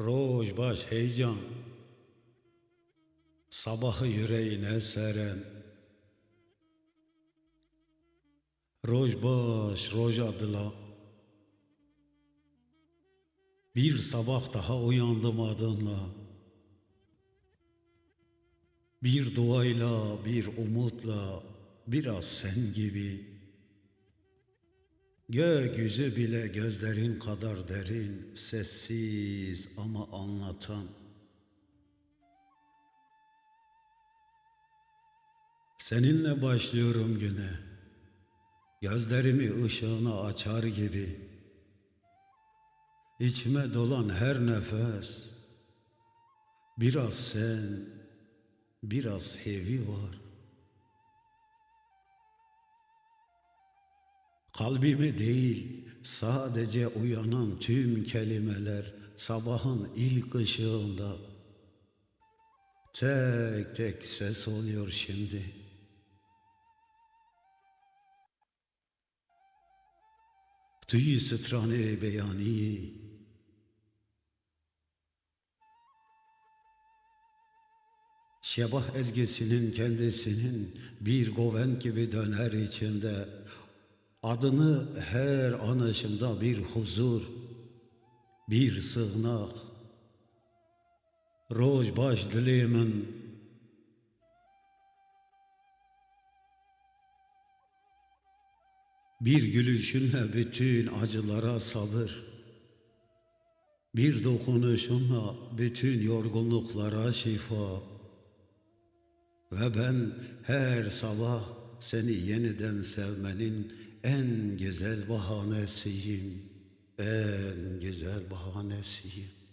Roj baş heyecan, sabahı yüreğine seren. Roj baş, roj adıla. Bir sabah daha uyandım adınla. Bir duayla, bir umutla, biraz sen gibi. Gökyüzü bile gözlerin kadar derin, sessiz ama anlatan. Seninle başlıyorum güne. Gözlerimi ışığına açar gibi. İçime dolan her nefes. Biraz sen, biraz hevi var. Kalbime değil, sadece uyanan tüm kelimeler sabahın ilk ışığında. Tek tek ses oluyor şimdi. Tüy strane beyani. Şebah ezgisinin kendisinin bir goven gibi döner içimde Adını her anışımda bir huzur, bir sığınak. Roj baş dilimin bir gülüşünle bütün acılara sabır. Bir dokunuşunla bütün yorgunluklara şifa. Ve ben her sabah seni yeniden sevmenin en güzel bahanesiyim. En güzel bahanesiyim.